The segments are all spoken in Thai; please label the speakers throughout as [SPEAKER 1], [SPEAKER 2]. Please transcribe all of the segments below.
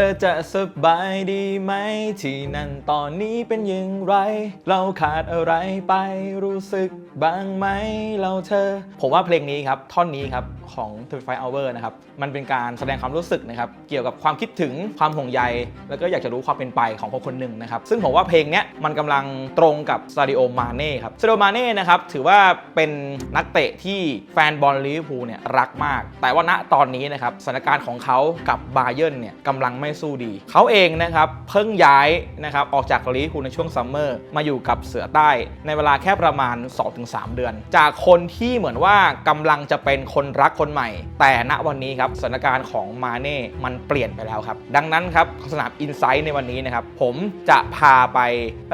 [SPEAKER 1] ธอจะสบายดีไหม ที่นั่นตอนนี้เป็นอย่างไร เราขาดอะไรไปรู้สึกบ้างไหมเราเธอ ผมว่าเพลงนี้ครับ ท่อนนี้ครับ ของ25 Hour นะครับ มันเป็นการแสดงความรู้สึกนะครับ เกี่ยวกับความคิดถึงความห่วงใย แล้วก็อยากจะรู้ความเป็นไปของคนคนหนึ่งนะครับ ซึ่งผมว่าเพลงเนี้ยมันกำลังตรงกับซาดิโอมาเน่ครับซาดิโอมาเน่นะครับถือว่าเป็นนักเตะที่แฟนบอลลิเวอร์พูลเนี่ยรักมาก แต่ว่าณตอนนี้นะครับสถานการณ์ของเขากับบาเยิร์นเนี่ยกำลังไม่สู้ดี เขาเองนะครับเพิ่งย้ายนะครับออกจากลิเวอร์พูลในช่วงซัมเมอร์มาอยู่กับเสือใต้ในเวลาแค่ประมาณ 2-3 เดือน จากคนที่เหมือนว่ากำลังจะเป็นคนรักคนใหม่ แต่ณวันนี้ครับสถานการณ์ของมาเน่มันเปลี่ยนไปแล้วครับ ดังนั้นครับสนามอินไซต์ในวันนี้นะครับผมจะพาไป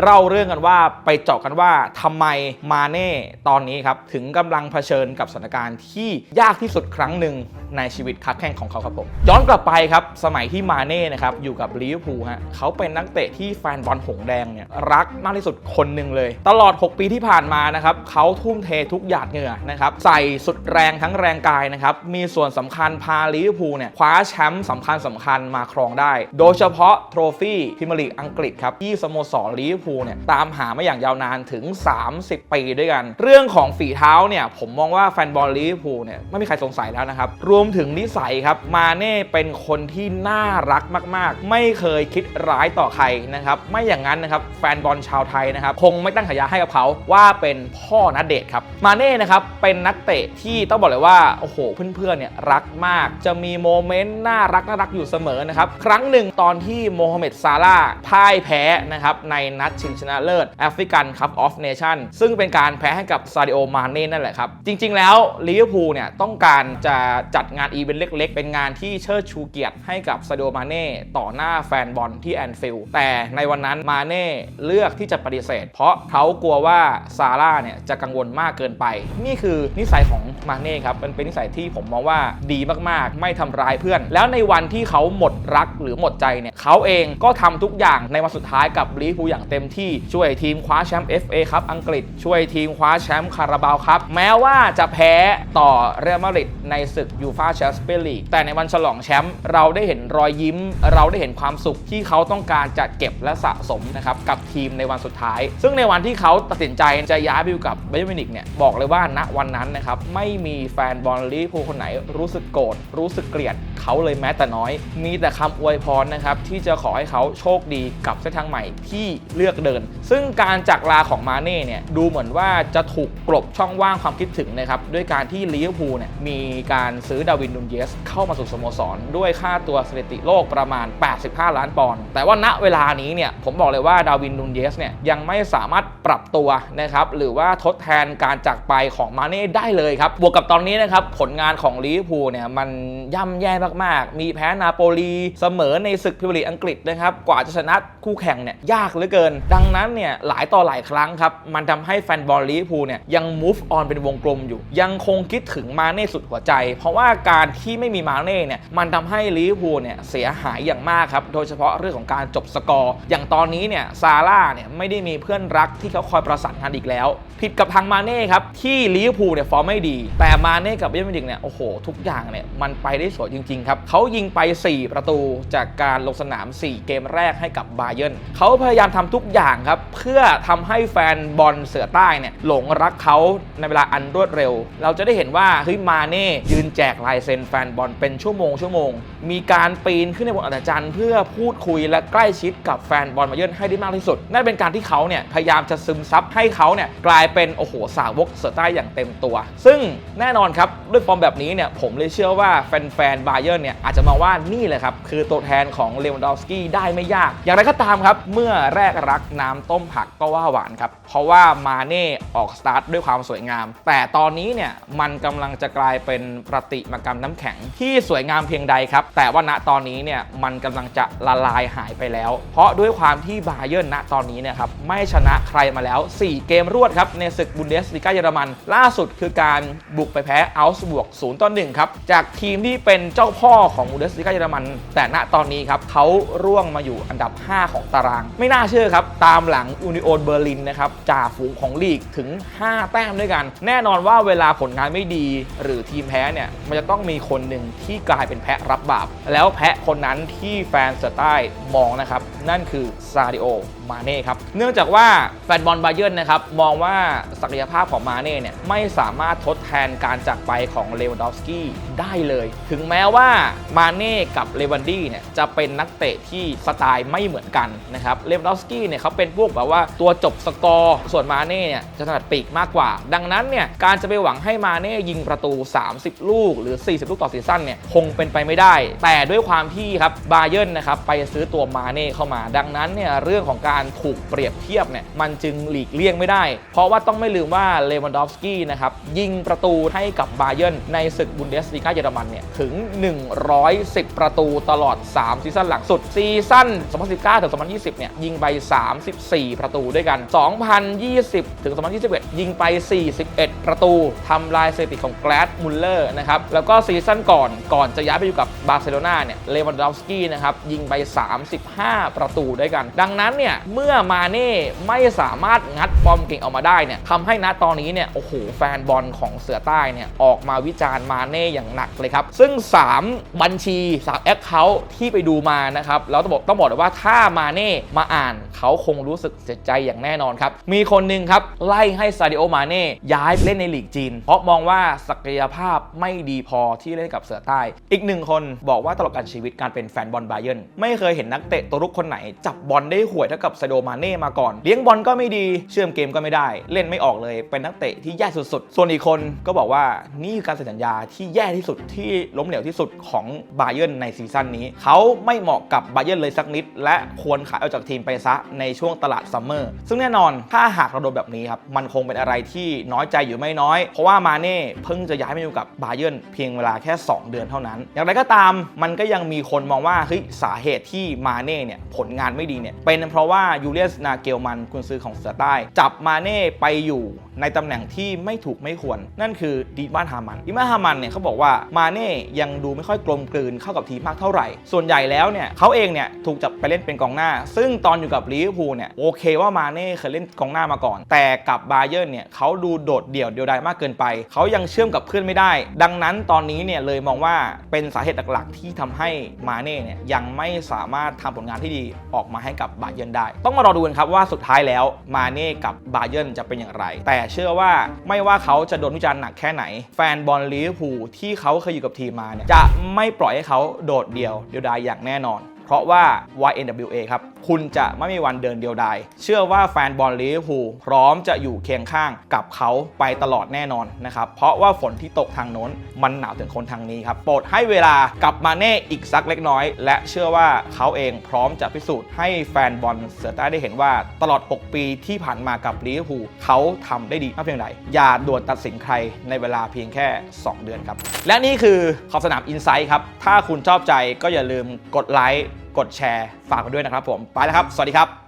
[SPEAKER 1] เล่าเรื่องกันว่าไปเจาะกันว่าทำไมมาเน่ตอนนี้ครับถึงกำลังเผชิญกับสถานการณ์ที่ยากที่สุดครั้งหนึ่งในชีวิตคัดแข่งของเขาครับผมย้อนกลับไปครับสมัยที่มาเน่นะครับอยู่กับลิเวอร์พูลฮะเขาเป็นนักเตะที่แฟนบอลหงแดงเนี่ยรักมากที่สุดคนหนึ่งเลย ตลอด 6 ปีที่ผ่านมานะครับเขาทุ่มเททุกหยาดเหงื่อนะครับใส่สุดแรงทั้งแรงกายนะครับมีส่วนสำคัญพาลิเวอร์พูลเนี่ยคว้าแชมป์สำคัญสำคัญมาครองได้ โดยเฉพาะโทรฟี่พรีเมียร์ลีกอังกฤษครับที่สโมสรลิเวอร์พูลเนี่ยตามหามาอย่างยาวนานถึง 30 ปีด้วยกัน เรื่องของฝีเท้าเนี่ยผมมองว่าแฟนบอลลิเวอร์พูลเนี่ยไม่มีใครสงสัยแล้วนะครับรวมถึงนิสัยครับมาเน่เป็นคนที่น่ารักมาก ๆ ไม่เคยคิดร้ายต่อใครนะครับ ไม่อย่างนั้นนะครับแฟนบอลชาวไทยนะครับคงไม่ตั้งฉายาให้กับเขาว่าเป็นพ่อนัดเดทครับ มาเน่นะครับเป็นนักเตะที่ต้องบอกเลยว่าโอ้โหเพื่อนๆเนี่ยรักมาก จะมีโมเมนต์น่ารักน่ารักอยู่เสมอนะครับครั้งหนึ่งตอนที่โมฮัมเหม็ดซาลาห์พ่ายแพ้นะครับในนัดชิงชนะเลิศแอฟริกันคัพออฟเนชั่นซึ่งเป็นการแพ้ให้กับซาดิโอมาเน่นั่นแหละครับ จริง ๆ แล้วลิเวอร์พูลเนี่ยต้องการจะจัดงานอีเวนต์เล็ก ๆ เป็นงานที่เชิดชูเกียรติให้กับซาดิโอมาเน่ต่อหน้าแฟนบอลที่แอนฟิลด์แต่ในวันนั้นมาเน่เลือกที่จะปฏิเสธ เพราะเขากลัวว่าซาร่าเนี่ยจะกังวลมากเกินไป นี่คือนิสัยของมาเน่ครับมันเป็นนิสัยที่ผมมองว่าดีมากๆ ไม่ทำร้ายเพื่อน แล้วในวันที่เขาหมดรักหรือหมดใจเนี่ยเขาเองก็ทำทุกอย่างในวันสุดท้ายกับลิเวอร์พูลอย่างเต็มที่ช่วยทีมคว้าแชมป์ FA ครับอังกฤษ ช่วยทีมคว้าแชมป์คาราบาวครับแม้ว่าจะแพ้ต่อเรอัลมาดริดในศึกยูฟาแชมเปี้ยนลีกแต่ในวันฉลองแชมป์เราได้เห็นรอยยิ้มเราได้เห็นความสุขที่เขาต้องการจะเก็บและสะสมนะครับกับทีมในวันสุดท้าย ซึ่งในวันที่เขาตัดสินใจจะย้ายไปอยู่กับไบย์มินิกเนี่ยบอกเลยว่าณวันนั้นนะครับไม่มีแฟนบอลลิเวอร์พูลคนไหนรู้สึกโกรธรู้สึกเกลียดเขาเลยแม้แต่น้อย มีแต่คำอวยพรนะครับที่จะขอให้เขาโชคดีกับเส้นทางใหม่ที่เลือกเดิน ซึ่งการจากลาของมาเน่เนี่ยดูเหมือนว่าจะถูกกลบช่องว่างความคิดถึงนะครับด้วยการที่ลิเวอร์พูลเนี่ยมีการซื้อดาวินนูนเยสเข้ามาสู่สโมสร ด้วยค่าตัวสถิติโลกประมาณ 85 ล้านปอนด์แต่ว่าณเวลานี้เนี่ยผมบอกเลยว่าดาวินนูนเยสเนี่ยยังไม่สามารถปรับตัวนะครับหรือว่าทดแทนการจากไปของมาเน่ได้เลยครับบวกกับตอนนี้นะครับผลงานของลิเวอร์พูลเนี่ยมันย่ำแย่มากๆ มีแพ้นาโปลีเสมอในศึกพรีเมียร์ลีกอังกฤษนะครับกว่าจะชนะคู่แข่งเนี่ยยากเหลือเกิน ดังนั้นเนี่ยหลายต่อหลายครั้งครับมันทำให้แฟนบอลลิเวอร์พูลเนี่ยยัง move on เป็นวงกลมอยู่ ยังคงคิดถึงมาเน่สุดหัวใจ เพราะว่าการที่ไม่มีมาเน่เนี่ยมันทำให้ลิเวอร์พูลเนี่ยเสียหหายอย่างมากครับ โดยเฉพาะเรื่องของการจบสกอร์ อย่างตอนนี้เนี่ยซาร่าเนี่ยไม่ได้มีเพื่อนรักที่เขาคอยประสานงานอีกแล้ว ผิดกับทางมาเน่ครับ ที่ลิเวอร์พูลเนี่ยฟอร์มไม่ดี แต่มาเน่กับเบยร์มินิกเนี่ยโอ้โห ทุกอย่างเนี่ยมันไปได้สวยจริงๆครับเขายิงไป 4 ประตูจากการลงสนาม 4 เกมแรกให้กับบาเยิร์นเขาพยายามทำทุกอย่างครับเพื่อทำให้แฟนบอลเสือใต้เนี่ยหลงรักเขาในเวลาอันรวดเร็ว เราจะได้เห็นว่าเฮ้ยมาเน่ยืนแจกลายเซ็นแฟนบอลเป็นชั่วโมงชั่วโมงมีการปีนขึ้นในบนอัศจรรย์เพื่อพูดคุยและใกล้ชิดกับแฟนบอลมาเยิร์นให้ได้มากที่สุด นั่นเป็นการที่เขาเนี่ยพยายามจะซึมซับให้เขาเนี่ยกลายเป็นโอ้โหสาวกเสือใต้อย่างเต็มตัว ซึ่งแน่นอนครับด้วยฟอร์มแบบนี้เนี่ยผมเลยเชื่อว่าแฟนๆบาเยิร์นเนี่ยอาจจะมองว่านี่แหละครับคือตัวแทนของเลวันดอฟสกี้ได้ไม่ยาก อย่างไรก็ตามครับ เมื่อแรกรักน้ำต้มผักก็ว่าหวานครับ เพราะว่ามาเน่ออกสตาร์ทด้วยความสวยงาม แต่ตอนนี้เนี่ยมันกำลังจะกลายเป็นประติมากรรมน้ำแข็งที่สวยงามเพียงใดครับ แต่ว่าณตอนนี้เนี่ยมันกำลังจะละลายหายไปแล้ว เพราะด้วยความที่บาเยิร์นณตอนนี้เนะครับไม่ชนะใครมาแล้ว 4 เกมรวดครับในศึกบุนเดสลีกาเยอรมัน ล่าสุดคือการบุกไปแพ้อัลส์บวก0ต่อ1ครับจากทีมที่เป็นเจ้าพ่อของบุนเดสลีกาเยอรมัน แต่ณตอนนี้ครับเขาร่วงมาอยู่อันดับ 5 ของตาราง ไม่น่าเชื่อครับตามหลังยูนิโอนเบอร์ลินนะครับจ่าฝูงของลีกถึง 5 แต้มด้วยกัน แน่นอนว่าเวลาผลงานไม่ดี หรือทีมแพ้เนี่ยมันจะต้องมีคนหนึ่งที่กลายเป็นแพะรับบาป แล้วแพะคนนั้นนั้นที่แฟนเสือใต้มองนะครับ นั่นคือซาดิโอ มาเน่ครับ เนื่องจากว่าแฟนบอลบาเยิร์นนะครับมองว่าศักยภาพของมาเน่เนี่ยไม่สามารถทดแทนการจากไปของเลวันดอฟสกี้ได้เลย ถึงแม้ว่ามาเน่กับเลวันดี้เนี่ยจะเป็นนักเตะที่สไตล์ไม่เหมือนกันนะครับเลวันดอฟสกี้เนี่ยเขาเป็นพวกแบบว่าตัวจบสกอร์ส่วนมาเน่เนี่ยจะถนัดปีกมากกว่า ดังนั้นเนี่ยการจะไปหวังให้มาเน่ยิงประตู 30 ลูกหรือ 40 ลูกต่อซีซั่นเนี่ยคงเป็นไปไม่ได้ แต่ด้วยความที่ครับบาเยิร์นนะครับไปซื้อตัวมาเน่เข้ามา ดังนั้นเนี่ยเรื่องของการถูกเปรียบเทียบเนี่ยมันจึงหลีกเลี่ยงไม่ได้ เพราะว่าต้องไม่ลืมว่าเลวันดอฟสกี้นะครับยิงประตูให้กับบาเยิร์นในศึกบุนเดสลีกาเยอรมันเนี่ยถึง 110 ประตูตลอด 3 ซีซั่นหลังสุด ซีซั่น 2019 ถึง 2020 เนี่ยยิงไป 34 ประตูด้วยกัน 2020 ถึง 2021 ยิงไป 41 ประตูทำลายสถิติของแกลดมุลเลอร์นะครับแล้วก็ซีซั่นก่อนก่อนจะย้ายไปอยู่กับบาร์เซโลนาเนี่ยเลวันดอฟสกี้นะครับยิงไป 35 ประตูด้วยกัน ดังนั้นเนี่ยเมื่อมาเน่ไม่สามารถงัดฟอร์มเก่งออกมาได้เนี่ยทำให้ณตอนนี้เนี่ยโอ้โหแฟนบอลของเสือใต้เนี่ยออกมาวิจารณ์มาเน่อย่างหนักเลยครับ ซึ่ง 3 บัญชี3แอคเคาท์ที่ไปดูมานะครับแล้วต้องบอกต้องบอกเลยว่าถ้ามาเน่มาอ่านเขาคงรู้สึกเสียใจอย่างแน่นอนครับ มีคนหนึ่งครับ ไล่ให้ซาดิโอมาเน่ย้ายไปเล่นในลีกจีน เพราะมองว่าศักยภาพไม่ดีพอที่เล่นกับเสือใต้ อีกหนึ่งคนบอกว่าตลอดการชีวิตการเป็นแฟนบอลบาเยิร์นไม่เคยเห็นนักเตะตัวรุกคนไหน จับบอลได้ห่วยเท่ากับซาดิโอมาเน่มาก่อน เลี้ยงบอลก็ไม่ดีเชื่อมเกมก็ไม่ได้ เล่นไม่ออกเลยเป็นนักเตะที่แย่สุดๆ ส่วนอีกคนก็บอกว่านี่คือการเซ็นสัญญาที่แย่ที่สุดที่ล้มเหลวที่สุดของบาเยิร์นในซีซั่นนี้ เขาไม่เหมาะกับบาเยิร์นเลยสักนิด และควรขายออกจากทีมไปซะในช่วงตลาดซัมเมอร์ซึ่งแน่นอนถ้าหากเราโดนแบบนี้ครับมันคงเป็นอะไรที่น้อยใจอยู่ไม่น้อย เพราะว่ามาเน่เพิ่งจะย้ายมาอยู่กับบาเยิร์นเพียงเวลาแค่ 2 เดือนเท่านั้น อย่างไรก็ตามมันก็ยังมีคนมองว่าเฮ้ยสาเหตุที่มาเน่เนี่ยผลงานไม่ดีเนี่ยเป็นเพราะว่ายูเลียสนาเกลมันกุนซือของเสือใต้ จับมาเน่ไปอยู่ในตำแหน่งที่ไม่ถูกไม่ควร นั่นคือดีมาฮามันดีมาฮามันเนี่ยเขาบอกว่ามาเน่ยังดูไม่ค่อยกลมกลืนเข้ากับทีมมากเท่าไหร่ ส่วนใหญ่แล้วเนี่ยเขาเองเนี่ยถูกจับไปเล่นเป็นกองหน้า ซึ่งตอนอยู่กับลิเวอร์พูลเนี่ยโอเคว่ามาเน่เคยเล่นกองหน้ามาก่อน แต่กับบาเยิร์นเนี่ยเขาดูโดดเดี่ยวเดียวดายมากเกินไป เขายังเชื่อมกับเพื่อนไม่ได้ ดังนั้นตอนนี้เนี่ยเลยมองว่าเป็นสาเหตุหลักๆที่ทำให้มาเน่เนี่ยยังไม่สามารถทำผลงานที่ดีออกมาให้กับบาเยิร์นได้ ต้องมารอดูกันครับว่าสุดท้ายแล้วมาเน่กับบาเยิร์นจะเป็นอย่างไร แต่เชื่อว่าไม่ว่าเขาจะโดนวิจารณ์หนักแค่ไหน แฟนบอลลิเวอร์พูลที่เขาเคยอยู่กับทีมมาเนี่ยจะไม่ปล่อยให้เขาโดดเดี่ยวเดียวดายอย่างแน่นอน เพราะว่า YNWA ครับ คุณจะไม่มีวันเดินเดียวดาย เชื่อว่าแฟนบอลลิเวอร์พูลพร้อมจะอยู่เคียงข้างกับเขาไปตลอดแน่นอนนะครับ เพราะว่าฝนที่ตกทางโน้น มันหนาวถึงคนทางนี้ครับ โปรดให้เวลากลับมาเน่อีกสักเล็กน้อย และเชื่อว่าเขาเองพร้อมจะพิสูจน์ให้แฟนบอลเสือใต้ได้เห็นว่าตลอด 6 ปีที่ผ่านมากับลิเวอร์พูลเขาทำได้ดีมากเพียงใดอย่าด่วนตัดสินใครในเวลาเพียงแค่ 2 เดือนครับ และนี่คือขอบสนามอินไซต์ครับ ถ้าคุณชอบใจก็อย่าลืมกดไลค์กดแชร์ฝากกันด้วยนะครับผมไปแล้วครับ สวัสดีครับ